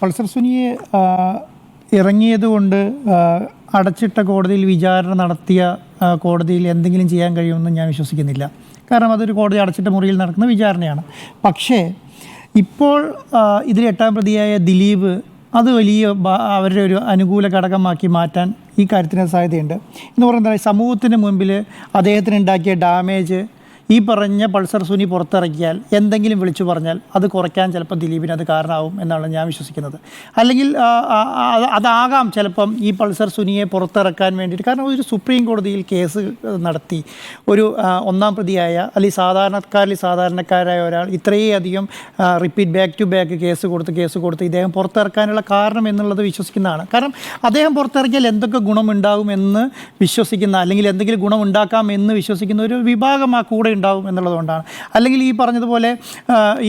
Pulsar സുനിയെ ഇറങ്ങിയതുകൊണ്ട് അടച്ചിട്ട കോടതിയിൽ വിചാരണ നടത്തിയ കോടതിയിൽ എന്തെങ്കിലും ചെയ്യാൻ കഴിയുമെന്ന് ഞാൻ വിശ്വസിക്കുന്നില്ല. കാരണം അതൊരു കോടതി അടച്ചിട്ട മുറിയിൽ നടക്കുന്ന വിചാരണയാണ്. പക്ഷേ ഇപ്പോൾ ഇതിൽ എട്ടാം പ്രതിയായ ദിലീപ് അത് വലിയ അവരുടെ ഒരു അനുകൂല ഘടകമാക്കി മാറ്റാൻ ഈ കാര്യത്തിന് സാധ്യതയുണ്ട്. എന്ന് പറയുന്നത് സമൂഹത്തിന് മുമ്പിൽ അദ്ദേഹത്തിന് ഉണ്ടാക്കിയ ഡാമേജ് ഈ പറഞ്ഞ പൾസർ സുനി പുറത്തിറക്കിയാൽ എന്തെങ്കിലും വിളിച്ചു പറഞ്ഞാൽ അത് കുറയ്ക്കാൻ ചിലപ്പോൾ ദിലീപിന് അത് കാരണമാവും എന്നാണ് ഞാൻ വിശ്വസിക്കുന്നത്. അല്ലെങ്കിൽ അതാകാം ചിലപ്പം ഈ പൾസർ സുനിയെ പുറത്തിറക്കാൻ വേണ്ടിയിട്ട്. കാരണം ഒരു സുപ്രീം കോടതിയിൽ കേസ് നടത്തി. ഒരു ഒന്നാം പ്രതിയായ അല്ലെങ്കിൽ സാധാരണക്കാരിൽ സാധാരണക്കാരായ ഒരാൾ ഇത്രയധികം repeat back to back case കൊടുത്ത് കേസ് കൊടുത്ത് ഇദ്ദേഹം പുറത്തിറക്കാനുള്ള കാരണം എന്നുള്ളത് വിശ്വസിക്കുന്നതാണ്. കാരണം അദ്ദേഹം പുറത്തിറക്കിയാൽ എന്തൊക്കെ ഗുണമുണ്ടാകുമെന്ന് വിശ്വസിക്കുന്ന അല്ലെങ്കിൽ എന്തെങ്കിലും ഗുണമുണ്ടാക്കാം എന്ന് വിശ്വസിക്കുന്ന ഒരു വിഭാഗം ആ കൂടെ ഉണ്ടാവും എന്നുള്ളതുകൊണ്ടാണ്. അല്ലെങ്കിൽ ഈ പറഞ്ഞതുപോലെ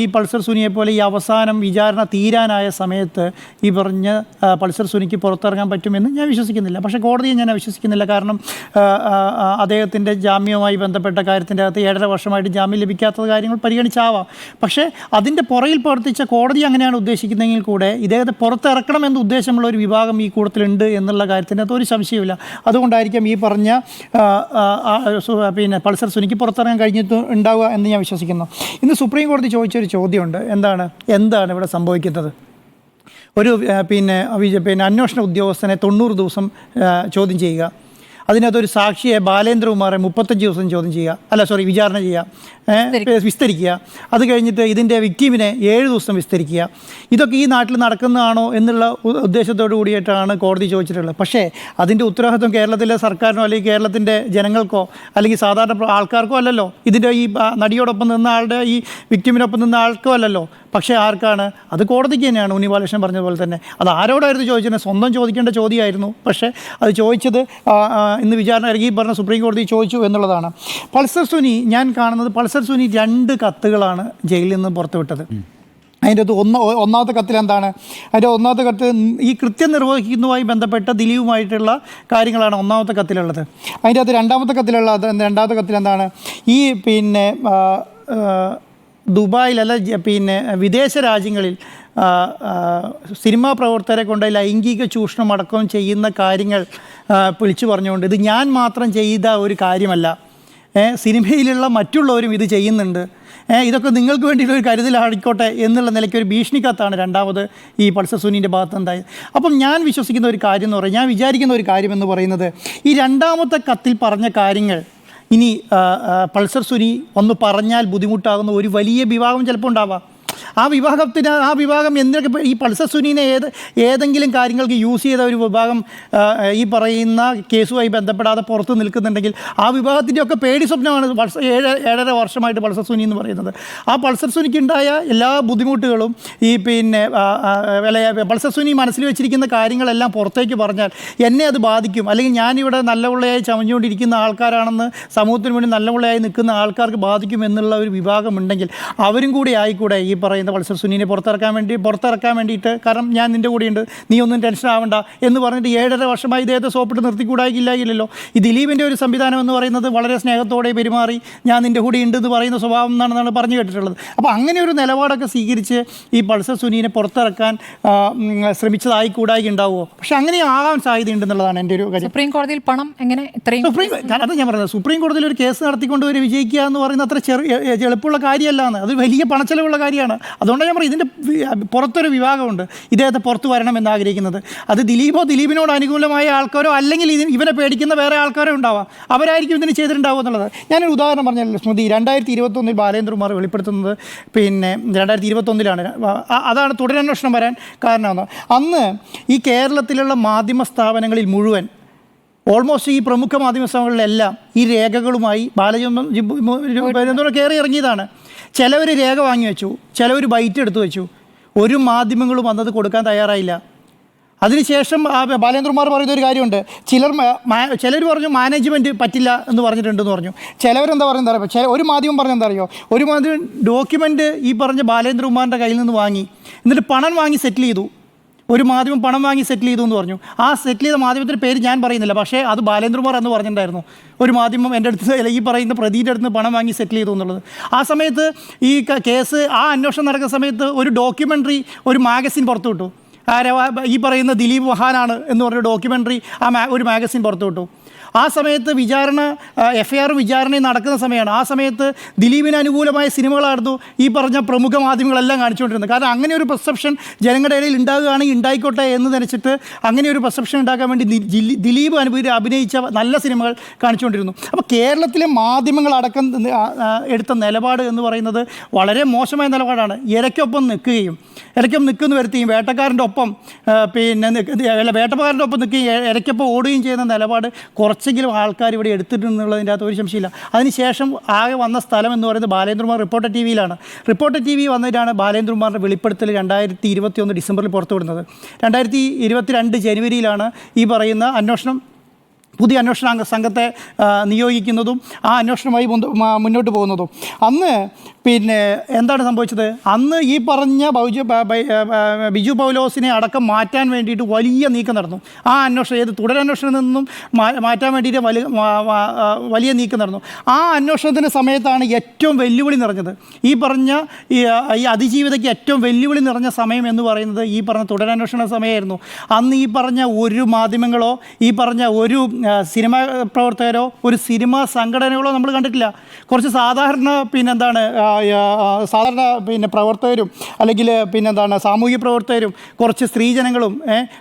ഈ പൾസർ സുനിയെ പോലെ ഈ അവസാനം വിചാരണ തീരാനായ സമയത്ത് ഈ പറഞ്ഞ പൾസർ സുനിക്ക് പുറത്തിറങ്ങാൻ പറ്റുമെന്ന് ഞാൻ വിശ്വസിക്കുന്നില്ല. പക്ഷേ കോടതിയെ ഞാൻ വിശ്വസിക്കുന്നില്ല കാരണം അദ്ദേഹത്തിന്റെ ജാമ്യവുമായി ബന്ധപ്പെട്ട കാര്യത്തിന്റെ അകത്ത് ഏഴര വർഷമായിട്ട് ജാമ്യം ലഭിക്കാത്ത കാര്യങ്ങൾ പരിഗണിച്ചാവാം. പക്ഷേ അതിന്റെ പുറയിൽ പ്രവർത്തിച്ച കോടതി അങ്ങനെയാണ് ഉദ്ദേശിക്കുന്നതെങ്കിൽ കൂടെ ഇദ്ദേഹത്തെ പുറത്തിറക്കണമെന്ന് ഉദ്ദേശമുള്ള ഒരു വിഭാഗം ഈ കൂട്ടത്തിലുണ്ട് എന്നുള്ള കാര്യത്തിന്റെ അകത്ത് ഒരു സംശയമില്ല അതുകൊണ്ടായിരിക്കും ഈ പറഞ്ഞ പിന്നെ പൾസർ സുനിക്ക് പുറത്തിറങ്ങാൻ കഴിഞ്ഞിട്ട് ഉണ്ടാവുക എന്ന് ഞാൻ വിശ്വസിക്കുന്നു. ഇന്ന് സുപ്രീം കോടതി ചോദിച്ചൊരു ചോദ്യമുണ്ട്. എന്താണ്? എന്താണ് ഇവിടെ സംഭവിക്കുന്നത്? ഒരു പിന്നെ പിന്നെ അന്വേഷണ ഉദ്യോഗസ്ഥനെ തൊണ്ണൂറ് ദിവസം ചോദ്യം ചെയ്യുക. അതിനകത്തൊരു സാക്ഷിയെ ബാലേന്ദ്രകുമാറെ മുപ്പത്തഞ്ച് ദിവസം ചോദ്യം ചെയ്യുക. അല്ല സോറി വിചാരണ ചെയ്യുക. വിസ്തരിക്കുക. അത് കഴിഞ്ഞിട്ട് ഇതിന്റെ വിക്ടീമിനെ ഏഴ് ദിവസം വിസ്തരിക്കുക. ഇതൊക്കെ ഈ നാട്ടിൽ നടക്കുന്നതാണോ എന്നുള്ള ഉദ്ദേശത്തോടു കൂടിയിട്ടാണ് കോടതി ചോദിച്ചിട്ടുള്ളത്. പക്ഷേ അതിന്റെ ഉത്തരവാദിത്വം കേരളത്തിലെ സർക്കാരിനോ അല്ലെങ്കിൽ കേരളത്തിന്റെ ജനങ്ങൾക്കോ അല്ലെങ്കിൽ സാധാരണ ആൾക്കാർക്കോ അല്ലല്ലോ. ഇതിന്റെ ഈ നടിയോടൊപ്പം നിന്ന ആളുടെ ഈ വിക്ടിമിനൊപ്പം നിന്ന ആൾക്കോ അല്ലല്ലോ. പക്ഷേ ആർക്കാണ്? അത് കോടതിക്ക് തന്നെയാണ്. ഉണ്ണി ബാലകൃഷ്ണൻ പറഞ്ഞതുപോലെ തന്നെ. അത് ആരോടായിരുന്നു ചോദിച്ചത്? സ്വന്തം ചോദിക്കേണ്ട ചോദ്യമായിരുന്നു. പക്ഷേ അത് ചോദിച്ചത് ഇന്ന് വിചാരണ ഇറങ്ങി പറഞ്ഞ സുപ്രീം കോടതി ചോദിച്ചു എന്നുള്ളതാണ്. പൾസർ സുനി ഞാൻ കാണുന്നത് പൾസർ സുനി രണ്ട് കത്തുകളാണ് ജയിലിൽ നിന്ന് പുറത്തുവിട്ടത്. അതിന്റെ അത് ഒന്ന് ഒന്നാമത്തെ കത്തിൽ എന്താണ്? അതിന്റെ ഒന്നാമത്തെ കത്ത് ഈ കൃത്യം നിർവഹിക്കുന്നതുമായി ബന്ധപ്പെട്ട ദിലീപുമായിട്ടുള്ള കാര്യങ്ങളാണ് ഒന്നാമത്തെ കത്തിലുള്ളത്. അതിന്റെ അത് രണ്ടാമത്തെ കത്തിലുള്ള രണ്ടാമത്തെ കത്തിൽ എന്താണ്? ഈ പിന്നെ ജ- പിന്നെ വിദേശ രാജ്യങ്ങളിൽ സിനിമാ പ്രവർത്തകരെ കൊണ്ട് ലൈംഗിക ചൂഷണം അടക്കം ചെയ്യുന്ന കാര്യങ്ങൾ വിളിച്ചു പറഞ്ഞുകൊണ്ട് ഇത് ഞാൻ മാത്രം ചെയ്ത ഒരു കാര്യമല്ല. സിനിമയിലുള്ള മറ്റുള്ളവരും ഇത് ചെയ്യുന്നുണ്ട്. ഇതൊക്കെ നിങ്ങൾക്ക് വേണ്ടിയിട്ടൊരു കരുതലായിക്കോട്ടെ എന്നുള്ള നിലയ്ക്ക് ഒരു ഭീഷണിക്കത്താണ് രണ്ടാമത് ഈ പൾസർ സുനിന്റെ ഭാഗത്ത് ഉണ്ടായത് അപ്പം ഞാൻ വിശ്വസിക്കുന്ന ഒരു കാര്യം എന്ന് പറയുന്നത് ഞാൻ വിചാരിക്കുന്ന ഒരു കാര്യം എന്ന് പറയുന്നത് ഈ രണ്ടാമത്തെ കത്തിൽ പറഞ്ഞ കാര്യങ്ങൾ ഇനി പൾസർ സുനി ഒന്ന് പറഞ്ഞാൽ ബുദ്ധിമുട്ടാകുന്ന ഒരു വലിയ വിഭാഗം ചിലപ്പോൾ ഉണ്ടാവാം. ആ വിഭാഗത്തിന് ആ വിഭാഗം എന്തിനൊക്കെ ഈ പൾസർ സുനീനെ ഏത് ഏതെങ്കിലും കാര്യങ്ങൾക്ക് യൂസ് ചെയ്ത ഒരു വിഭാഗം ഈ പറയുന്ന കേസുമായി ബന്ധപ്പെടാതെ പുറത്ത് നിൽക്കുന്നുണ്ടെങ്കിൽ ആ വിഭാഗത്തിന്റെ ഒക്കെ പേടി സ്വപ്നമാണ് ഏഴ് ഏഴര വർഷമായിട്ട് പൾസർ സുനി എന്ന് പറയുന്നത്. ആ പൾസർ സുനിക്ക് ഉണ്ടായ എല്ലാ ബുദ്ധിമുട്ടുകളും ഈ പിന്നെ പൾസർ സുനി മനസ്സിൽ വെച്ചിരിക്കുന്ന കാര്യങ്ങളെല്ലാം പുറത്തേക്ക് പറഞ്ഞാൽ എന്നെ അത് ബാധിക്കും. അല്ലെങ്കിൽ ഞാനിവിടെ നല്ല ഉള്ളയായി ചമഞ്ഞുകൊണ്ടിരിക്കുന്ന ആൾക്കാരാണെന്ന് സമൂഹത്തിന് വേണ്ടി നല്ല ഉള്ളയായി നിൽക്കുന്ന ആൾക്കാർക്ക് ബാധിക്കും എന്നുള്ള ഒരു വിഭാഗമുണ്ടെങ്കിൽ അവരും കൂടി ആയിക്കൂടെ ഈ പറയുന്ന പൾസർ സുനീനെ പുറത്തിറക്കാൻ വേണ്ടി പുറത്തിറക്കാൻ വേണ്ടിയിട്ട് കാരണം ഞാൻ നിന്റെ കൂടെയുണ്ട് നീ ഒന്നും ടെൻഷൻ ആവണ്ട എന്ന് പറഞ്ഞിട്ട് ഏഴര വർഷമായി ഇദ്ദേഹത്തെ സോപ്പിട്ട് നിർത്തിക്കൂടായില്ലല്ലോ ഈ ദിലീപിന്റെ ഒരു സംവിധാനം എന്ന് പറയുന്നത് വളരെ സ്നേഹത്തോടെ പെരുമാറി ഞാൻ നിന്റെ കൂടെ ഉണ്ട് എന്ന് പറയുന്ന സ്വഭാവം എന്നാണെന്നാണ് പറഞ്ഞു കേട്ടിട്ടുള്ളത്. അപ്പോൾ അങ്ങനെ ഒരു നിലപാടൊക്കെ സ്വീകരിച്ച് ഈ പൾസർ സുനീനെ പുറത്തിറക്കാൻ ശ്രമിച്ചതായി കൂടായി ഉണ്ടാവുമോ പക്ഷെ അങ്ങനെ ആകാൻ സാധ്യതയുണ്ടെന്നുള്ളതാണ് എന്റെ ഒരു കാര്യം. സുപ്രീം കോടതിയിൽ പണം എങ്ങനെ ഇത്രയും സുപ്രീം അത് ഞാൻ പറഞ്ഞത് സുപ്രീം കോടതിയിൽ ഒരു കേസ് നടത്തിക്കൊണ്ട് ഒരു വിജയിക്കുക എന്ന് പറയുന്നത് അത്ര ചെറു എ- എ- എളുപ്പമുള്ള കാര്യമല്ല അത് വലിയ പണച്ചെലവുള്ള കാര്യമാണ്. അതുകൊണ്ടാണ് ഞാൻ പറയും ഇതിന്റെ പുറത്തൊരു വിഭാഗമുണ്ട്. ഇദ്ദേഹത്തെ പുറത്തു വരണമെന്ന് ആഗ്രഹിക്കുന്നത് അത് ദിലീപോ ദിലീപിനോട് അനുകൂലമായ ആൾക്കാരോ അല്ലെങ്കിൽ ഇതിന് ഇവനെ പേടിക്കുന്ന വേറെ ആൾക്കാരോ ഉണ്ടാവാം. അവരായിരിക്കും ഇതിന് ചെയ്തിട്ടുണ്ടാവുക എന്നുള്ളത്. ഞാനൊരു ഉദാഹരണം പറഞ്ഞല്ലോ സ്മൃതി. രണ്ടായിരത്തി ഇരുപത്തൊന്നിൽ ബാലേന്ദ്രകുമാർ വെളിപ്പെടുത്തുന്നത് പിന്നെ രണ്ടായിരത്തി ഇരുപത്തൊന്നിലാണ് അതാണ് തുടരന്വേഷണം വരാൻ കാരണമെന്ന്. അന്ന് ഈ കേരളത്തിലുള്ള മാധ്യമ സ്ഥാപനങ്ങളിൽ മുഴുവൻ ഓൾമോസ്റ്റ് ഈ പ്രമുഖ മാധ്യമ സ്ഥാപനങ്ങളിലെല്ലാം ഈ രേഖകളുമായി ബാലചന്ദ്രൻ കയറി ഇറങ്ങിയതാണ്. ചിലവർ രേഖ വാങ്ങി വെച്ചു ചിലവർ ബൈറ്റ് എടുത്തു വെച്ചു. ഒരു മാധ്യമങ്ങളും വന്നത് കൊടുക്കാൻ തയ്യാറായില്ല. അതിനുശേഷം ആ ബാലേന്ദ്രകുമാർ പറയുന്ന ഒരു കാര്യമുണ്ട്. ചിലർ ചിലർ പറഞ്ഞു മാനേജ്മെന്റ് പറ്റില്ല എന്ന് പറഞ്ഞിട്ടുണ്ടെന്ന് പറഞ്ഞു. ചിലവരെന്താ പറയുന്നത് അറിയാം? ചില ഒരു മാധ്യമം പറഞ്ഞെന്താ അറിയോ? ഒരു മാധ്യമം ഡോക്യുമെന്റ് ഈ പറഞ്ഞ ബാലേന്ദ്രകുമാറിന്റെ കയ്യിൽ നിന്ന് വാങ്ങി. എന്നിട്ട് പണം വാങ്ങി സെറ്റിൽ ചെയ്തു. ഒരു മാധ്യമം പണം വാങ്ങി സെറ്റിൽ ചെയ്തു എന്ന് പറഞ്ഞു. ആ സെറ്റിൽ ചെയ്ത മാധ്യമത്തിന്റെ പേര് ഞാൻ പറയുന്നില്ല. പക്ഷേ അത് ബാലേന്ദ്രകുമാർ എന്ന് പറഞ്ഞിട്ടുണ്ടായിരുന്നു. ഒരു മാധ്യമം എന്റെ അടുത്ത് ഈ പറയുന്ന പ്രതിയുടെ അടുത്ത് പണം വാങ്ങി സെറ്റിൽ ചെയ്തു എന്നുള്ളത്. ആ സമയത്ത് ഈ കേസ് ആ അന്വേഷണം നടക്കുന്ന സമയത്ത് ഒരു ഡോക്യുമെന്ററി ഒരു മാഗസിൻ പുറത്തുവിട്ടു. ആരെ ഈ പറയുന്ന ദിലീപ് മഹാനാണ് എന്ന് പറഞ്ഞ ഡോക്യുമെന്ററി ആ ഒരു മാഗസിൻ പുറത്തുവിട്ടു ആ സമയത്ത് വിചാരണ എഫ് ഐ ആർ വിചാരണ നടക്കുന്ന സമയമാണ്. ആ സമയത്ത് ദിലീപിന് അനുകൂലമായ സിനിമകളായിരുന്നു ഈ പറഞ്ഞ പ്രമുഖ മാധ്യമങ്ങളെല്ലാം കാണിച്ചുകൊണ്ടിരുന്നത്. കാരണം അങ്ങനെ ഒരു പെർസെപ്ഷൻ ജനങ്ങളുടെ ഇടയിൽ ഉണ്ടാകുകയാണെങ്കിൽ ഉണ്ടായിക്കോട്ടെ എന്ന് നനച്ചിട്ട് അങ്ങനെ ഒരു പെർസെപ്ഷൻ ഉണ്ടാക്കാൻ വേണ്ടി ദിലീപ് അനുഭവി അഭിനയിച്ച നല്ല സിനിമകൾ കാണിച്ചുകൊണ്ടിരുന്നു. അപ്പോൾ കേരളത്തിലെ മാധ്യമങ്ങളടക്കം എടുത്ത നിലപാട് എന്ന് പറയുന്നത് വളരെ മോശമായ നിലപാടാണ്. ഇരയ്ക്കൊപ്പം നിൽക്കുകയും ഇരയ്ക്കൊപ്പം നിൽക്കുന്നു വരുത്തുകയും വേട്ടക്കാരന്റെ ആ, പിന്നെ അല്ല വേട്ടപ്പകാരന്റെ ഒപ്പം നിൽക്കുകയും ഇടയ്ക്കൊപ്പം ഓടുകയും ചെയ്യുന്ന നിലപാട് കുറച്ചെങ്കിലും ആൾക്കാർ ഇവിടെ എടുത്തിട്ടുണ്ടെന്നുള്ളതിന്റെ അകത്ത് ഒരു സംശയമില്ല. അതിനുശേഷം ആകെ വന്ന സ്ഥലം എന്ന് പറയുന്നത് ബാലേന്ദ്രകുമാർ റിപ്പോർട്ടർ ടി വിയിലാണ്. റിപ്പോർട്ടർ ടി വി വന്നിട്ടാണ് ബാലേന്ദ്രകുമാറിന്റെ വെളിപ്പെടുത്തൽ രണ്ടായിരത്തി ഇരുപത്തി ഒന്ന് ഡിസംബറിൽ പുറത്തുവിടുന്നത്. രണ്ടായിരത്തി ഇരുപത്തിരണ്ട് ജനുവരിയിലാണ് ഈ പറയുന്ന അന്വേഷണം പുതിയ അന്വേഷണ സംഘത്തെ നിയോഗിക്കുന്നതും ആ അന്വേഷണവുമായി മുന്നോട്ട് പോകുന്നതും. അന്ന് പിന്നെ എന്താണ് സംഭവിച്ചത്? അന്ന് ഈ പറഞ്ഞ ബൗജു ബിജു പൗലോസിനെ അടക്കം മാറ്റാൻ വേണ്ടിയിട്ട് വലിയ നീക്കം നടന്നു. ആ അന്വേഷണം ഏത് തുടരന്വേഷണത്തിൽ നിന്നും മാറ്റാൻ വേണ്ടിയിട്ട് വലിയ വലിയ നീക്കം നടന്നു. ആ അന്വേഷണത്തിന്റെ സമയത്താണ് ഏറ്റവും വെല്ലുവിളി നിറഞ്ഞത്. ഈ പറഞ്ഞ ഈ അതിജീവിതയ്ക്ക് ഏറ്റവും വെല്ലുവിളി നിറഞ്ഞ സമയം എന്ന് പറയുന്നത് ഈ പറഞ്ഞ തുടരന്വേഷണ സമയമായിരുന്നു. അന്ന് ഈ പറഞ്ഞ ഒരു മാധ്യമങ്ങളോ ഈ പറഞ്ഞ ഒരു സിനിമ പ്രവർത്തകരോ ഒരു സിനിമാ സംഘടനകളോ നമ്മൾ കണ്ടിട്ടില്ല. കുറച്ച് സാധാരണ പിന്നെന്താണ് സാധാരണ പിന്നെ പ്രവർത്തകരും അല്ലെങ്കിൽ പിന്നെ എന്താണ് സാമൂഹ്യ പ്രവർത്തകരും കുറച്ച് സ്ത്രീജനങ്ങളും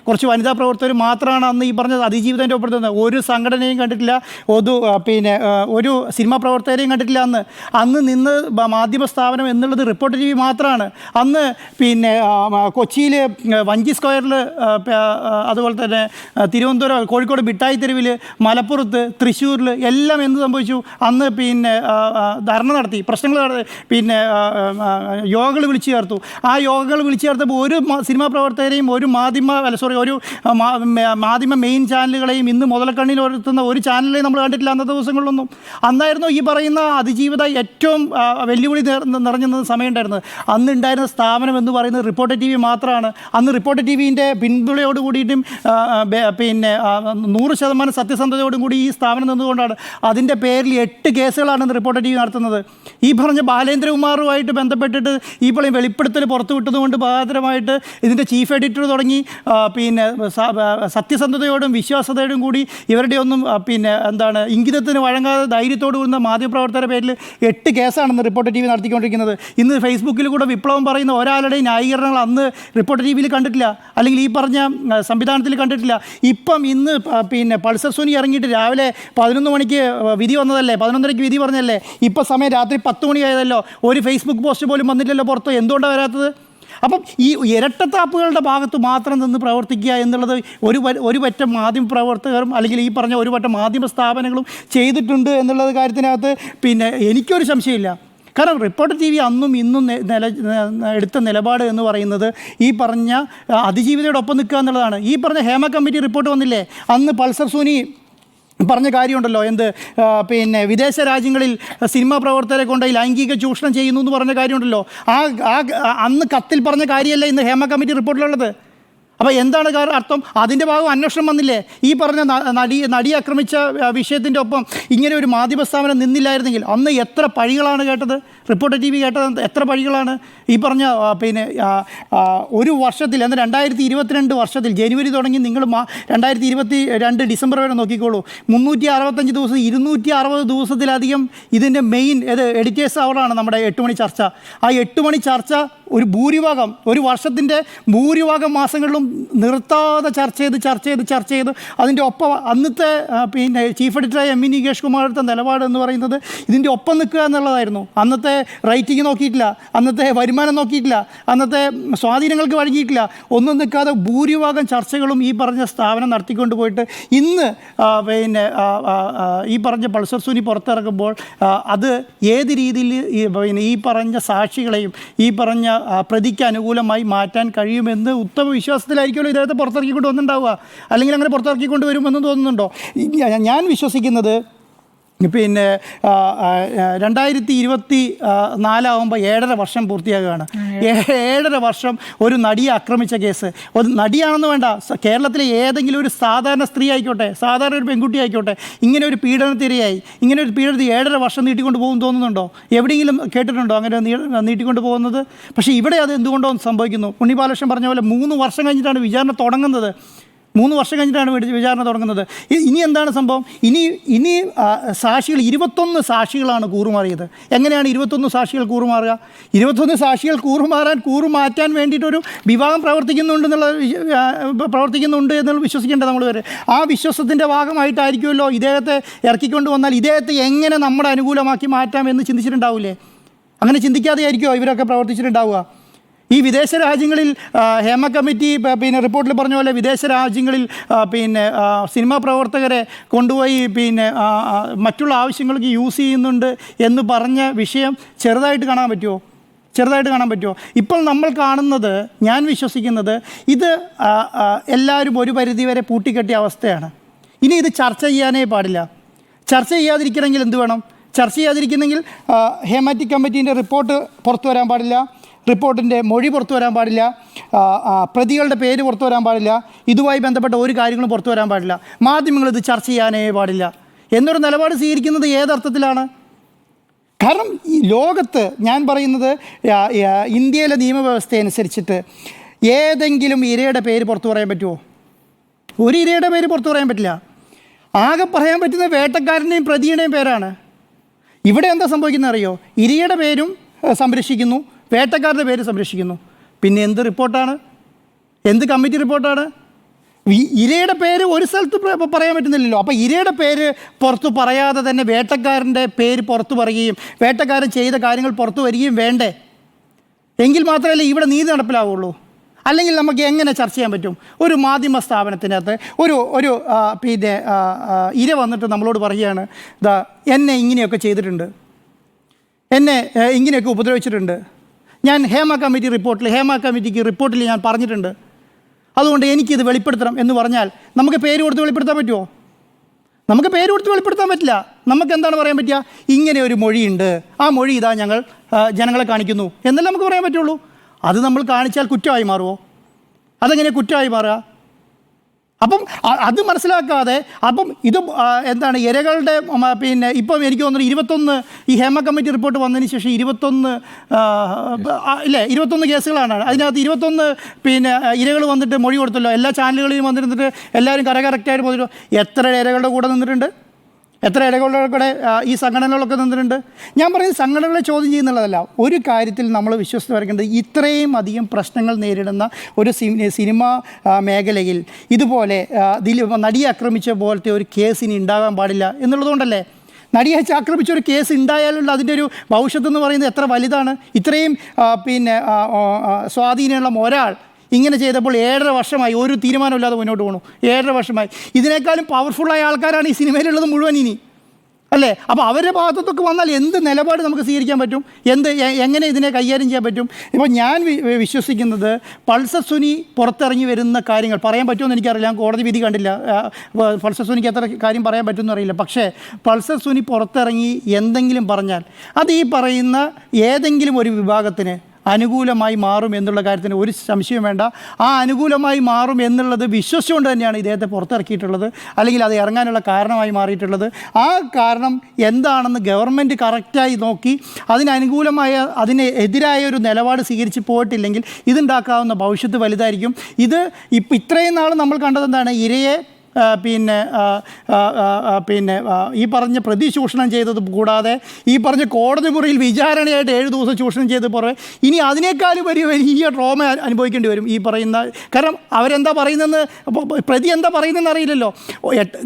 കുറച്ച് വനിതാ പ്രവർത്തകരും മാത്രമാണ് അന്ന് ഈ പറഞ്ഞത് അതിജീവിതം രൂപപ്പെടുത്തുന്നത് ഒരു സംഘടനയും കണ്ടിട്ടില്ല ഒരു പിന്നെ ഒരു സിനിമാ പ്രവർത്തകരെയും കണ്ടിട്ടില്ല അന്ന്. അന്ന് നിന്ന് മാധ്യമ സ്ഥാപനം എന്നുള്ളത് റിപ്പോർട്ട് ടി വി മാത്രമാണ് അന്ന് പിന്നെ കൊച്ചിയിൽ വഞ്ചി സ്ക്വയറിൽ അതുപോലെ തന്നെ തിരുവനന്തപുരം കോഴിക്കോട് മിഠായി തെരുവിൽ മലപ്പുറത്ത് തൃശ്ശൂരിൽ എല്ലാം എന്ത് സംഭവിച്ചു? അന്ന് പിന്നെ ധർണ നടത്തി പ്രശ്നങ്ങൾ പിന്നെ യോഗകൾ വിളിച്ചു ചേർത്തു. ആ യോഗകൾ വിളിച്ചു ചേർത്തപ്പോൾ ഒരു സിനിമാ പ്രവർത്തകരെയും ഒരു മാധ്യമ അല്ല സോറി ഒരു മാധ്യമ മെയിൻ ചാനലുകളെയും ഇന്ന് മുതലക്കണ്ണിൽ ഒരുത്തുന്ന ഒരു ചാനലിനെയും നമ്മൾ കണ്ടിട്ടില്ല അന്നത്തെ ദിവസങ്ങളിലൊന്നും. അന്നായിരുന്നു ഈ പറയുന്ന അതിജീവിത ഏറ്റവും വെല്ലുവിളി നിറഞ്ഞ നിറഞ്ഞു നിന്ന സമയം ഉണ്ടായിരുന്നത്. അന്ന് ഉണ്ടായിരുന്ന സ്ഥാപനം എന്ന് പറയുന്നത് റിപ്പോർട്ടർ ടി വി മാത്രമാണ്. അന്ന് റിപ്പോർട്ടർ ടി വിന്റെ പിൻതുണയോട് കൂടിയിട്ടും പിന്നെ നൂറ് ശതമാനം സത്യസന്ധതയോടും കൂടി ഈ സ്ഥാപനം നിന്നുകൊണ്ടാണ് അതിന്റെ പേരിൽ എട്ട് കേസുകളാണ് റിപ്പോർട്ടർ ടി വി നടത്തുന്നത്. ഈ പറഞ്ഞ ബാലേന്ദ്രകുമാറുമായിട്ട് ബന്ധപ്പെട്ടിട്ട് ഈ പള്ളി വെളിപ്പെടുത്തൽ പുറത്തു വിട്ടതുകൊണ്ട് പാത്രമായിട്ട് ഇതിന്റെ ചീഫ് എഡിറ്റർ തുടങ്ങി പിന്നെ സത്യസന്ധതയോടും വിശ്വാസതയോടും കൂടി ഇവരുടെ ഒന്നും പിന്നെ എന്താണ് ഇംഗിതത്തിന് വഴങ്ങാതെ ധൈര്യത്തോട് കൂടുന്ന മാധ്യമപ്രവർത്തകരുടെ പേരിൽ എട്ട് കേസാണെന്ന് റിപ്പോർട്ടർ ടി വി നടത്തിക്കൊണ്ടിരിക്കുന്നത്. ഇന്ന് ഫേസ്ബുക്കിൽ കൂടെ വിപ്ലവം പറയുന്ന ഒരാളുടെയും ന്യായീകരണങ്ങൾ അന്ന് റിപ്പോർട്ടർ ടി വിയിൽ കണ്ടിട്ടില്ല. അല്ലെങ്കിൽ ഈ പറഞ്ഞ സംവിധാനത്തിൽ കണ്ടിട്ടില്ല. ഇപ്പം ഇന്ന് പിന്നെ പൾസർ സുനി ഇറങ്ങിയിട്ട് രാവിലെ പതിനൊന്ന് മണിക്ക് വിധി വന്നതല്ലേ? പതിനൊന്നരയ്ക്ക് വിധി പറഞ്ഞല്ലേ ഇപ്പം സമയം രാത്രി പത്ത് മണിയായതല്ലോ. ഒരു ഫേസ്ബുക്ക് പോസ്റ്റ് പോലും വന്നില്ലല്ലോ പുറത്ത്. എന്തുകൊണ്ടാണ് വരാത്തത്? അപ്പം ഈ ഇരട്ടത്താപ്പുകളുടെ ഭാഗത്ത് മാത്രം നിന്ന് പ്രവർത്തിക്കുക എന്നുള്ളത് ഒരു ഒരു പറ്റം മാധ്യമ പ്രവർത്തകരും അല്ലെങ്കിൽ ഈ പറഞ്ഞ ഒരു പറ്റം മാധ്യമ സ്ഥാപനങ്ങളും ചെയ്തിട്ടുണ്ട് എന്നുള്ളത് കാര്യത്തിനകത്ത് പിന്നെ എനിക്കൊരു സംശയമില്ല. കാരണം റിപ്പോർട്ടർ ടി വി അന്നും ഇന്നും നില എടുത്ത നിലപാട് എന്ന് പറയുന്നത് ഈ പറഞ്ഞ അതിജീവിതയോടൊപ്പം നിൽക്കുക എന്നുള്ളതാണ്. ഈ പറഞ്ഞ ഹേമ കമ്മിറ്റി റിപ്പോർട്ട് വന്നില്ലേ? അന്ന് പൾസർ സോനി പറഞ്ഞ കാര്യമുണ്ടല്ലോ എന്ത് പിന്നെ വിദേശ രാജ്യങ്ങളിൽ സിനിമാ പ്രവർത്തകരെ കൊണ്ട് ലൈംഗിക ചൂഷണം ചെയ്യുന്നു എന്ന് പറഞ്ഞ കാര്യമുണ്ടല്ലോ. ആ ആ അന്ന് കത്തിൽ പറഞ്ഞ കാര്യമല്ല ഇന്ന് ഹേമ കമ്മിറ്റി റിപ്പോർട്ടിലുള്ളത്. അപ്പോൾ എന്താണ് കാരണം അർത്ഥം? അതിന്റെ ഭാഗം അന്വേഷണം വന്നില്ലേ? ഈ പറഞ്ഞ നടി നടി ആക്രമിച്ച വിഷയത്തിന്റെ ഒപ്പം ഇങ്ങനെ ഒരു മാധ്യമ സ്ഥാപനം നിന്നില്ലായിരുന്നെങ്കിൽ അന്ന് എത്ര പഴികളാണ് കേട്ടത്? റിപ്പോർട്ടർ ടി വി കേട്ടത് എത്ര പഴികളാണ്? ഈ പറഞ്ഞ പിന്നെ ഒരു വർഷത്തിൽ എന്നാൽ രണ്ടായിരത്തി ഇരുപത്തിരണ്ട് വർഷത്തിൽ ജനുവരി തുടങ്ങി നിങ്ങൾ രണ്ടായിരത്തി ഇരുപത്തി രണ്ട് ഡിസംബർ വരെ നോക്കിക്കോളൂ. മുന്നൂറ്റി അറുപത്തഞ്ച് ദിവസം ഇരുന്നൂറ്റി അറുപത് ദിവസത്തിലധികം ഇതിന്റെ മെയിൻ ഇത് എഡിറ്റേഴ്സ് അവറാണ് നമ്മുടെ എട്ട് മണി ചർച്ച. ആ എട്ട് മണി ചർച്ച ഒരു ഭൂരിഭാഗം ഒരു വർഷത്തിന്റെ ഭൂരിഭാഗം മാസങ്ങളിലും നിർത്താതെ ചർച്ച ചെയ്ത് ചർച്ച ചെയ്ത് ചർച്ച ചെയ്ത് അതിന്റെ ഒപ്പം അന്നത്തെ പിന്നെ ചീഫ് എഡിറ്ററായ എം വി നികേഷ് കുമാറിന്റെ നിലപാട് എന്ന് പറയുന്നത് ഇതിന്റെ ഒപ്പം നിൽക്കുക എന്നുള്ളതായിരുന്നു. അന്നത്തെ റൈറ്റിംഗ് നോക്കിയിട്ടില്ല അന്നത്തെ വരുമാനം നോക്കിയിട്ടില്ല അന്നത്തെ സ്വാധീനങ്ങൾക്ക് വഴങ്ങിയിട്ടില്ല. ഒന്നും നിൽക്കാതെ ഭൂരിഭാഗം ചർച്ചകളും ഈ പറഞ്ഞ സ്ഥാപനം നടത്തിക്കൊണ്ട് പോയിട്ട് ഇന്ന് പിന്നെ ഈ പറഞ്ഞ പൾസർ സുനി പുറത്തിറക്കുമ്പോൾ അത് ഏത് രീതിയിൽ പിന്നെ ഈ പറഞ്ഞ സാക്ഷികളെയും ഈ പറഞ്ഞ പ്രതിക്ക് അനുകൂലമായി മാറ്റാൻ കഴിയുമെന്ന് ഉത്തമ വിശ്വാസത്തിലായിരിക്കുമല്ലോ ഇദ്ദേഹത്തെ പുറത്തിറക്കിക്കൊണ്ട് വന്നിട്ടുണ്ടാവുക അല്ലെങ്കിൽ അങ്ങനെ പുറത്തിറക്കിക്കൊണ്ട് വരുമെന്ന് തോന്നുന്നുണ്ടോ? ഞാൻ വിശ്വസിക്കുന്നത് പിന്നെ രണ്ടായിരത്തി ഇരുപത്തി നാലാവുമ്പോൾ ഏഴര വർഷം പൂർത്തിയാകുകയാണ്. ഏഴര വർഷം ഒരു നടിയെ ആക്രമിച്ച കേസ്. ഒരു നടിയാണെന്ന് വേണ്ട കേരളത്തിലെ ഏതെങ്കിലും ഒരു സാധാരണ സ്ത്രീ ആയിക്കോട്ടെ സാധാരണ ഒരു പെൺകുട്ടി ആയിക്കോട്ടെ ഇങ്ങനെ ഒരു പീഡനത്തിരയായി ഇങ്ങനെ ഒരു പീഡനത്തിൽ ഏഴര വർഷം നീട്ടിക്കൊണ്ട് പോകും തോന്നുന്നുണ്ടോ? എവിടെയെങ്കിലും കേട്ടിട്ടുണ്ടോ അങ്ങനെ നീട്ടിക്കൊണ്ട് പോകുന്നത്? പക്ഷേ ഇവിടെ അത് എന്തുകൊണ്ടോ സംഭവിക്കുന്നു? ഉണ്ണി ബാലകൃഷ്ണൻ പറഞ്ഞ പോലെ മൂന്ന് വർഷം കഴിഞ്ഞിട്ടാണ് വിചാരണ തുടങ്ങുന്നത്. മൂന്ന് വർഷം കഴിഞ്ഞിട്ടാണ് വിച- വിചാരണ തുടങ്ങുന്നത്. ഇനി എന്താണ് സംഭവം? ഇനി ഇനി സാക്ഷികൾ ഇരുപത്തൊന്ന് സാക്ഷികളാണ് കൂറുമാറിയത്. എങ്ങനെയാണ് ഇരുപത്തൊന്ന് സാക്ഷികൾ കൂറുമാറുക? ഇരുപത്തൊന്ന് സാക്ഷികൾ കൂറുമാറാൻ കൂറുമാറ്റാൻ വേണ്ടിയിട്ടൊരു വിഭാഗം പ്രവർത്തിക്കുന്നുണ്ടെന്നുള്ള പ്രവർത്തിക്കുന്നുണ്ട് എന്ന് വിശ്വസിക്കേണ്ടത് നമ്മൾ വരെ. ആ വിശ്വാസത്തിന്റെ ഭാഗമായിട്ടായിരിക്കുമല്ലോ ഇദ്ദേഹത്തെ ഇറക്കിക്കൊണ്ട് വന്നാൽ ഇദ്ദേഹത്തെ എങ്ങനെ നമ്മുടെ അനുകൂലമാക്കി മാറ്റാം എന്ന് ചിന്തിച്ചിട്ടുണ്ടാവില്ലേ അങ്ങനെ ചിന്തിക്കാതെ ആയിരിക്കുമോ ഇവരൊക്കെ പ്രവർത്തിച്ചിട്ടുണ്ടാവുക? ഈ വിദേശ രാജ്യങ്ങളിൽ ഹേമ കമ്മിറ്റി പിന്നെ റിപ്പോർട്ടിൽ പറഞ്ഞ പോലെ വിദേശ രാജ്യങ്ങളിൽ പിന്നെ സിനിമാ പ്രവർത്തകരെ കൊണ്ടുപോയി പിന്നെ മറ്റുള്ള ആവശ്യങ്ങൾക്ക് യൂസ് ചെയ്യുന്നുണ്ട് എന്ന് പറഞ്ഞ വിഷയം ചെറുതായിട്ട് കാണാൻ പറ്റുമോ? ചെറുതായിട്ട് കാണാൻ പറ്റുമോ? ഇപ്പോൾ നമ്മൾ കാണുന്നത് ഞാൻ വിശ്വസിക്കുന്നത് ഇത് എല്ലാവരും ഒരു പരിധിവരെ പൂട്ടിക്കെട്ടിയ അവസ്ഥയാണ്. ഇനി ഇത് ചർച്ച ചെയ്യാനേ പാടില്ല. ചർച്ച ചെയ്യാതിരിക്കണമെങ്കിൽ എന്ത് വേണം? ചർച്ച ചെയ്യാതിരിക്കുന്നെങ്കിൽ ഹേമാറ്റിക് കമ്മിറ്റീന്റെ റിപ്പോർട്ട് പുറത്തു വരാൻ പാടില്ല. റിപ്പോർട്ടിന്റെ മൊഴി പുറത്തു വരാൻ പാടില്ല. പ്രതികളുടെ പേര് പുറത്തു വരാൻ പാടില്ല. ഇതുമായി ബന്ധപ്പെട്ട ഒരു കാര്യങ്ങളും പുറത്തു വരാൻ പാടില്ല. മാധ്യമങ്ങൾ ഇത് ചർച്ച ചെയ്യാനേ പാടില്ല. എന്നൊരു നിലപാട് സ്വീകരിക്കുന്നത് ഏതർത്ഥത്തിലാണ് കാരണം ഈ ലോകത്ത് ഞാൻ പറയുന്നത് ഇന്ത്യയിലെ നിയമവ്യവസ്ഥ അനുസരിച്ചിട്ട് ഏതെങ്കിലും ഇരയുടെ പേര് പുറത്തു പറയാൻ പറ്റുമോ? ഒരു ഇരയുടെ പേര് പുറത്തു പറയാൻ പറ്റില്ല. ആകെ പറയാൻ പറ്റുന്ന വേട്ടക്കാരന്റെയും പ്രതിയുടെയും പേരാണ്. ഇവിടെ എന്താ സംഭവിക്കുന്നത് അറിയോ ഇരയുടെ പേരും സംരക്ഷിക്കുന്നു. വേട്ടക്കാരുടെ പേര് സംരക്ഷിക്കുന്നു. പിന്നെ എന്ത് റിപ്പോർട്ടാണ്? എന്ത് കമ്മിറ്റി റിപ്പോർട്ടാണ്? ഇരയുടെ പേര് ഒരു സ്ഥലത്ത് പറയാൻ പറ്റുന്നില്ലല്ലോ. അപ്പോൾ ഇരയുടെ പേര് പുറത്തു പറയാതെ തന്നെ വേട്ടക്കാരന്റെ പേര് പുറത്തു പറയുകയും വേട്ടക്കാരൻ ചെയ്ത കാര്യങ്ങൾ പുറത്തു വരികയും വേണ്ടേ? എങ്കിൽ മാത്രമല്ലേ ഇവിടെ നീതി നടപ്പിലാവുള്ളൂ. അല്ലെങ്കിൽ നമുക്ക് എങ്ങനെ ചർച്ച ചെയ്യാൻ പറ്റും? ഒരു മാധ്യമ സ്ഥാപനത്തിനകത്ത് ഒരു ഒരു പിന്നെ ഇര വന്നിട്ട് നമ്മളോട് പറയുകയാണ് ഇതാ എന്നെ ഇങ്ങനെയൊക്കെ ചെയ്തിട്ടുണ്ട്. എന്നെ ഇങ്ങനെയൊക്കെ ഉപദ്രവിച്ചിട്ടുണ്ട്. ഞാൻ ഹേമ കമ്മിറ്റി റിപ്പോർട്ടിൽ ഹേമ കമ്മിറ്റിക്ക് റിപ്പോർട്ടിൽ ഞാൻ പറഞ്ഞിട്ടുണ്ട്. അതുകൊണ്ട് എനിക്കിത് വെളിപ്പെടുത്തണം എന്ന് പറഞ്ഞാൽ നമുക്ക് പേര് കൊടുത്ത് വെളിപ്പെടുത്താൻ പറ്റുമോ? നമുക്ക് പേര് കൊടുത്ത് വെളിപ്പെടുത്താൻ പറ്റില്ല. നമുക്ക് എന്താണ് പറയാൻ പറ്റുക? ഇങ്ങനെ ഒരു മൊഴിയുണ്ട്. ആ മൊഴി ഇതാ ഞങ്ങൾ ജനങ്ങളെ കാണിക്കുന്നു. എന്നല്ലേ നമുക്ക് പറയാൻ പറ്റുള്ളൂ? അത് നമ്മൾ കാണിച്ചാൽ കുറ്റമായി മാറുമോ അതെങ്ങനെ കുറ്റമായി മാറുക? അപ്പം അത് മനസ്സിലാക്കാതെ അപ്പം ഇത് എന്താണ് ഇരകളുടെ പിന്നെ ഇപ്പം എനിക്ക് തോന്നുന്നു ഇരുപത്തൊന്ന് ഈ ഹേമ കമ്മിറ്റി റിപ്പോർട്ട് വന്നതിന് ശേഷം ഇരുപത്തൊന്ന് ഇല്ലേ ഇരുപത്തൊന്ന് കേസുകളാണ്. അതിനകത്ത് ഇരുപത്തൊന്ന് പിന്നെ ഇരകൾ വന്നിട്ട് മൊഴി കൊടുത്തല്ലോ. എല്ലാ ചാനലുകളിലും വന്നിരുന്നിട്ട് എല്ലാവരും കര കറക്റ്റായിട്ട് പോയിട്ടു എത്ര ഇരകളുടെ കൂടെ നിന്നിട്ടുണ്ട്? എത്ര ആ, ഈ സംഘടനകളൊക്കെ നിന്നിട്ടുണ്ട്? ഞാൻ പറയുന്നത് സംഘടനകളെ ചോദ്യം ചെയ്യുന്നുള്ളതല്ല. ഒരു കാര്യത്തിൽ നമ്മൾ വിശ്വസിച്ച് വരേണ്ടത് ഇത്രയും അധികം പ്രശ്നങ്ങൾ നേരിടുന്ന ഒരു സിനിമ മേഖലയിൽ ഇതുപോലെ ദിലീപ് നടിയെ ആക്രമിച്ച പോലത്തെ ഒരു കേസ് ഇനി ഉണ്ടാകാൻ പാടില്ല എന്നുള്ളതുകൊണ്ടല്ലേ? നടിയെ ആക്രമിച്ച ഒരു കേസ് ഉണ്ടായാലുള്ള അതിന്റെ ഒരു ഭവിഷ്യത്ത് എന്ന് പറയുന്നത് എത്ര വലുതാണ്? ഇത്രയും പിന്നെ സ്വാധീനമുള്ള ഒരാൾ ഇങ്ങനെ ചെയ്തപ്പോൾ ഏഴര വർഷമായി ഒരു തീരുമാനമില്ലാതെ മുന്നോട്ട് പോകണു ഏഴര വർഷമായി. ഇതിനേക്കാളും പവർഫുള്ളായ ആൾക്കാരാണ് ഈ സിനിമയിലുള്ളത് മുഴുവൻ ഇനി. അല്ലേ? അപ്പോൾ അവരുടെ ഭാഗത്തൊക്കെ വന്നാൽ എന്ത് നിലപാട് നമുക്ക് സ്വീകരിക്കാൻ പറ്റും? എന്ത് എങ്ങനെ ഇതിനെ കൈകാര്യം ചെയ്യാൻ പറ്റും? ഇപ്പോൾ ഞാൻ വിശ്വസിക്കുന്നത് പൾസർ സുനി പുറത്തിറങ്ങി വരുന്ന കാര്യങ്ങൾ. പറയാൻ പറ്റുമെന്ന് എനിക്കറിയില്ല. കോടതി വിധി കണ്ടില്ല. പൾസർ സുനിക്ക് എത്ര കാര്യം പറയാൻ പറ്റുമെന്ന് അറിയില്ല. പക്ഷേ പൾസർ സുനി പുറത്തിറങ്ങി എന്തെങ്കിലും പറഞ്ഞാൽ അത് ഈ പറയുന്ന ഏതെങ്കിലും ഒരു വിഭാഗത്തിന് അനുകൂലമായി മാറും എന്നുള്ള കാര്യത്തിന് ഒരു സംശയം വേണ്ട. ആ അനുകൂലമായി മാറും എന്നുള്ളത് വിശ്വസിച്ചുകൊണ്ട് തന്നെയാണ് ഇദ്ദേഹത്തെ പുറത്തിറക്കിയിട്ടുള്ളത്. അല്ലെങ്കിൽ അത് ഇറങ്ങാനുള്ള കാരണമായി മാറിയിട്ടുള്ളത്. ആ കാരണം എന്താണെന്ന് ഗവൺമെന്റ് കറക്റ്റായി നോക്കി അതിനനുകൂലമായ അതിന് എതിരായ ഒരു നിലപാട് സ്വീകരിച്ച് പോയിട്ടില്ലെങ്കിൽ ഇതുണ്ടാക്കാവുന്ന ഭവിഷ്യത്ത് വലുതായിരിക്കും. ഇത് ഇപ്പം ഇത്രയും നാൾ നമ്മൾ കണ്ടത് എന്താണ്? ഇരയെ പിന്നെ പിന്നെ ഈ പറഞ്ഞ പ്രതി ചൂഷണം ചെയ്തത് കൂടാതെ ഈ പറഞ്ഞ കോടതി മുറിയിൽ വിചാരണയായിട്ട് ഏഴ് ദിവസം ചൂഷണം ചെയ്ത് പുറമെ ഇനി അതിനേക്കാളും വലിയ വലിയ ട്രോമ അനുഭവിക്കേണ്ടി വരും ഈ പറയുന്ന കാരണം അവരെന്താ പറയുന്നതെന്ന് പ്രതി എന്താ പറയുന്നതെന്ന് അറിയില്ലല്ലോ.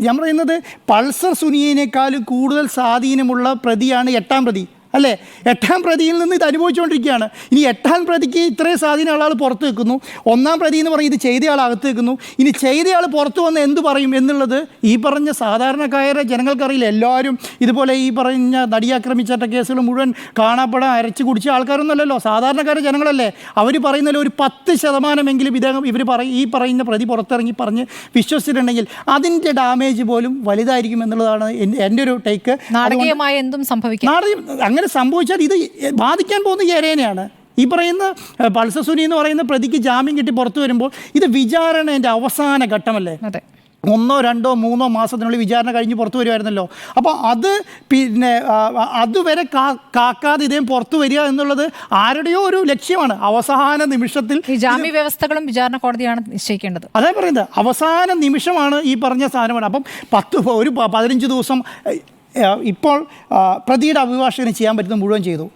ഞാൻ പറയുന്നത് പൾസർ സുനിയേക്കാളും കൂടുതൽ സ്വാധീനമുള്ള പ്രതിയാണ് എട്ടാം പ്രതി. അല്ലേ? എട്ടാം പ്രതിയിൽ നിന്ന് ഇത് അനുഭവിച്ചുകൊണ്ടിരിക്കുകയാണ്. ഇനി എട്ടാം പ്രതിക്ക് ഇത്രയും സ്വാധീനം ആൾ പുറത്ത് വെക്കുന്നു. ഒന്നാം പ്രതി എന്ന് പറയും ഇത് ചെയ്തയാൾ അകത്ത് വെക്കുന്നു. ഇനി ചെയ്തയാൾ പുറത്തു വന്ന് എന്ത് പറയും എന്നുള്ളത് ഈ പറഞ്ഞ സാധാരണക്കാരെ ജനങ്ങൾക്കറിയില്ല. എല്ലാവരും ഇതുപോലെ ഈ പറഞ്ഞ നടിയാക്രമിച്ചിട്ട കേസുകൾ മുഴുവൻ കാണാപ്പെടാൻ അരച്ച് കുടിച്ച ആൾക്കാരൊന്നുമല്ലല്ലോ. സാധാരണക്കാരെ ജനങ്ങളല്ലേ. അവർ പറയുന്നതിൽ ഒരു പത്ത് ശതമാനമെങ്കിലും ഇദ്ദേഹം ഇവർ പറയും ഈ പറയുന്ന പ്രതി പുറത്തിറങ്ങി പറഞ്ഞ് വിശ്വസിച്ചിട്ടുണ്ടെങ്കിൽ അതിന്റെ ഡാമേജ് പോലും വലുതായിരിക്കും എന്നുള്ളതാണ് എൻ- എന്റെ ഒരു ടേക്ക്. നാടകീയമായ എന്തും സംഭവിക്കും. അങ്ങനെ സംഭവിച്ചാൽ ഇത് ബാധിക്കാൻ പോകുന്ന ഈ എരേനെയാണ് ഈ പറയുന്ന പൾസസുനി സുനി എന്ന് പറയുന്ന പ്രതിക്ക് ജാമ്യം കിട്ടി പുറത്തു വരുമ്പോൾ ഇത് വിചാരണേന്റെ അവസാന ഘട്ടമല്ലേ? അതെ. ഒന്നോ രണ്ടോ മൂന്നോ മാസത്തിനുള്ളിൽ വിചാരണ കഴിഞ്ഞ് പുറത്തു വരുമായിരുന്നല്ലോ. അപ്പോൾ അത് പിന്നെ അതുവരെ കാ കാക്കാതെ ഇതേം പുറത്തു വരിക എന്നുള്ളത് ആരുടെയോ ഒരു ലക്ഷ്യമാണ്. അവസാന നിമിഷത്തിൽ ജാമ്യ വ്യവസ്ഥകളും വിചാരണ കോടതിയാണ് നിശ്ചയിക്കേണ്ടത്. അതേ പറയുന്നത്. അവസാന നിമിഷമാണ് ഈ പറഞ്ഞ സാധനമാണ്. അപ്പം പത്ത് ഒരു പതിനഞ്ച് ദിവസം ഇപ്പോൾ പ്രതിയുടെ അഭിഭാഷകന് ചെയ്യാൻ പറ്റുന്ന മുഴുവൻ ചെയ്തു.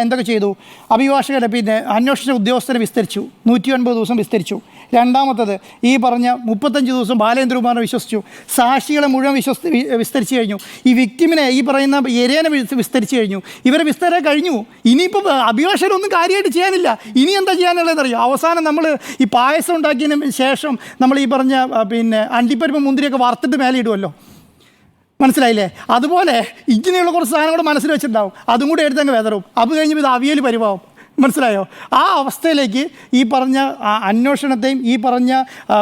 എന്തൊക്കെ ചെയ്തു? അഭിഭാഷകരെ പിന്നെ അന്വേഷണ ഉദ്യോഗസ്ഥരെ വിസ്തരിച്ചു. നൂറ്റി ഒൻപത് ദിവസം വിസ്തരിച്ചു. രണ്ടാമത്തത് ഈ പറഞ്ഞ മുപ്പത്തഞ്ച് ദിവസം ബാലേന്ദ്രകുമാറിനെ വിശ്വസിച്ചു. സാക്ഷികളെ മുഴുവൻ വിശ്വസ് വിസ്തരിച്ചു കഴിഞ്ഞു. ഈ വിക്ടിമിനെ ഈ പറയുന്ന എരേനെ വിസ്തരിച്ചു കഴിഞ്ഞു. ഇവരെ വിസ്തരം കഴിഞ്ഞു. ഇനിയിപ്പോൾ അഭിഭാഷകരൊന്നും കാര്യമായിട്ട് ചെയ്യാനില്ല. ഇനി എന്താ ചെയ്യാനുള്ളതെന്ന് അറിയോ അവസാനം നമ്മൾ ഈ പായസം ഉണ്ടാക്കിയതിന് ശേഷം നമ്മൾ ഈ പറഞ്ഞ പിന്നെ അണ്ടിപ്പരിപ്പ് മുന്തിരിയൊക്കെ വറുത്തിട്ട് മേലെ ഇടുമല്ലോ മനസ്സിലായില്ലേ? അതുപോലെ ഇങ്ങനെയുള്ള കുറച്ച് സാധനം കൂടെ മനസ്സിൽ വെച്ചിട്ടുണ്ടാവും. അതും കൂടി എടുത്തങ്ങ് വെതറും. അത് കഴിഞ്ഞ് ഇത് അവിയൽ പരിവാവും. മനസ്സിലായോ? ആ അവസ്ഥയിലേക്ക് ഈ പറഞ്ഞ അന്വേഷണത്തെയും ഈ പറഞ്ഞ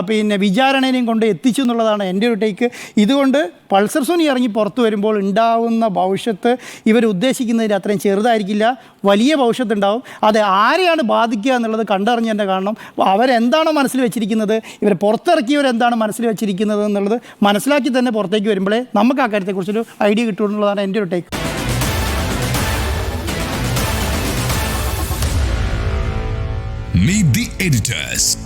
പിന്നെ വിചാരണേനെയും കൊണ്ട് എത്തിച്ചു എന്നുള്ളതാണ് എന്റെ ഒരു ടേക്ക്. ഇതുകൊണ്ട് പൾസർ സുനി ഇറങ്ങി പുറത്തു വരുമ്പോൾ ഉണ്ടാവുന്ന ഭവിഷ്യത്ത് ഇവർ ഉദ്ദേശിക്കുന്നതിന് അത്രയും ചെറുതായിരിക്കില്ല. വലിയ ഭവിഷ്യത്ത് ഉണ്ടാവും അത് ആരെയാണ് ബാധിക്കുക എന്നുള്ളത് കണ്ടറിഞ്ഞ് തന്നെ കാണണം. അവരെന്താണോ മനസ്സിൽ വെച്ചിരിക്കുന്നത്? ഇവർ പുറത്തിറക്കിയവരെന്താണ് മനസ്സിൽ വെച്ചിരിക്കുന്നത് എന്നുള്ളത് മനസ്സിലാക്കി തന്നെ പുറത്തേക്ക് വരുമ്പോഴേ നമുക്ക് ആ കാര്യത്തെക്കുറിച്ചൊരു ഐഡിയ കിട്ടുമെന്നുള്ളതാണ് എന്റെ ഒരു ടേക്ക്. Meet the editors.